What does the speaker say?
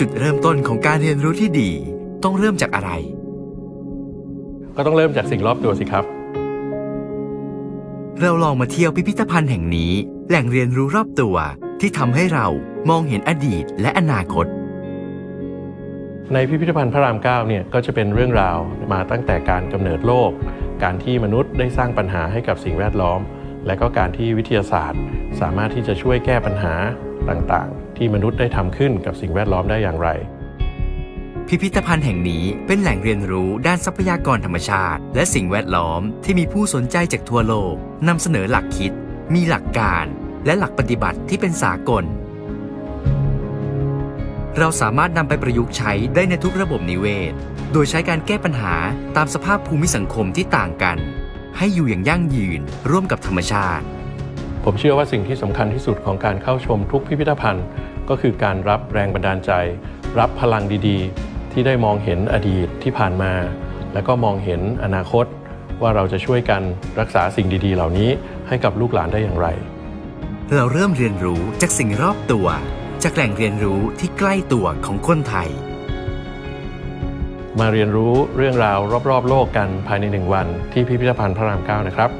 จุดเริ่มต้นของการเรียนรู้ที่ดี ต้องเริ่มจากอะไร ก็ต้องเริ่มจากสิ่งรอบตัวสิครับ เราลองมาเที่ยวพิพิธภัณฑ์แห่งนี้ แหล่งเรียนรู้รอบตัวที่ทำให้เรามองเห็นอดีตและอนาคต ในพิพิธภัณฑ์พระรามเก้าเนี่ยก็จะเป็นเรื่องราวมาตั้งแต่การกำเนิดโลก การที่มนุษย์ได้สร้างปัญหาให้กับสิ่งแวดล้อม และก็การที่วิทยาศาสตร์ สามารถที่จะช่วยแก้ปัญหาต่างๆ ที่มนุษย์ได้ทำขึ้นกับสิ่งแวดล้อมได้อย่างไร พิพิธภัณฑ์แห่งนี้เป็นแหล่งเรียนรู้ด้านทรัพยากรธรรมชาติ และสิ่งแวดล้อมที่มีผู้สนใจจากทั่วโลกนำเสนอหลักคิด มีหลักการ และหลักปฏิบัติที่เป็นสากล เราสามารถนำไปประยุกต์ใช้ได้ในทุกระบบนิเวศ โดยใช้การแก้ปัญหาตามสภาพภูมิสังคมที่ต่างกัน ให้อยู่อย่างยั่งยืนร่วมกับธรรมชาติผมเชื่อว่าสิ่งที่สำคัญที่สุดของการเข้าชมทุกพิพิธภัณฑ์ ก็คือการรับแรงบันดาลใจ รับพลังดีๆ ที่ได้มองเห็นอดีตที่ผ่านมา แล้วก็มองเห็นอนาคต ว่าเราจะช่วยกันรักษาสิ่งดีๆ เหล่านี้ให้กับลูกหลานได้อย่างไร เราเริ่มเรียนรู้จากสิ่งรอบตัว จากแหล่งเรียนรู้ที่ใกล้ตัวของคนไทย มาเรียนรู้เรื่องราวรอบๆ โลกกันภายในหนึ่งวันที่พิพิธภัณฑ์พระรามเก้านะครับ